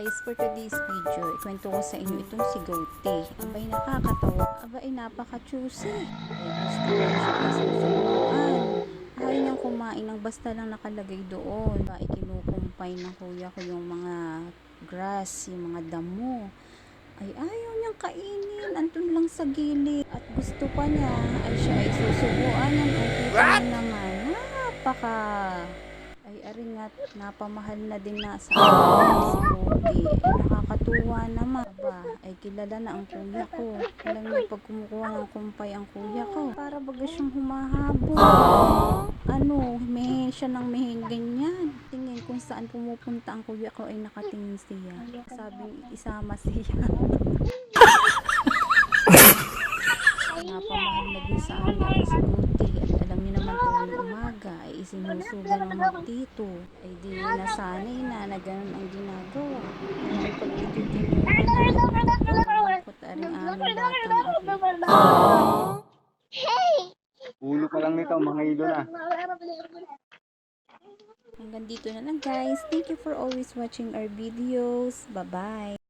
guys, for today's video, ikwento ko sa inyo itong si Gote. Abay nakakatawa, abay napaka-choosy. Ay gusto ko siya kasusunuan. Ayaw niyang kumain ng basta lang nakalagay doon. Ba, ikinukumpay ng kuya ko yung mga grass, yung mga damo. Ay ayaw niyang kainin, andun lang sa gilid. At gusto pa niya, ay siya ay susubuan kita niyo naman, napaka ay aring at napamahal na din na sa akin nakakatuwa naman. Ba, ay kilala na ang kuya ko. Alam niyo pag kumukuha ng kumpay ang kuya ko. Para baga siyang humahabol. Ano, mehe siya ng mehe ganyan. Tingin kung saan pumupunta ang kuya ko ay nakatingin siya. Sabing isama siya. Napamahal na din sa ako si. At alam niyo naman tuwing isinusugan ng magtito. Ay di nasanay na na ganun ang ginagawa. Ulo pa lang nito, mga ilo na. Hanggang dito na lang guys. Thank you for always watching our videos. Bye-bye.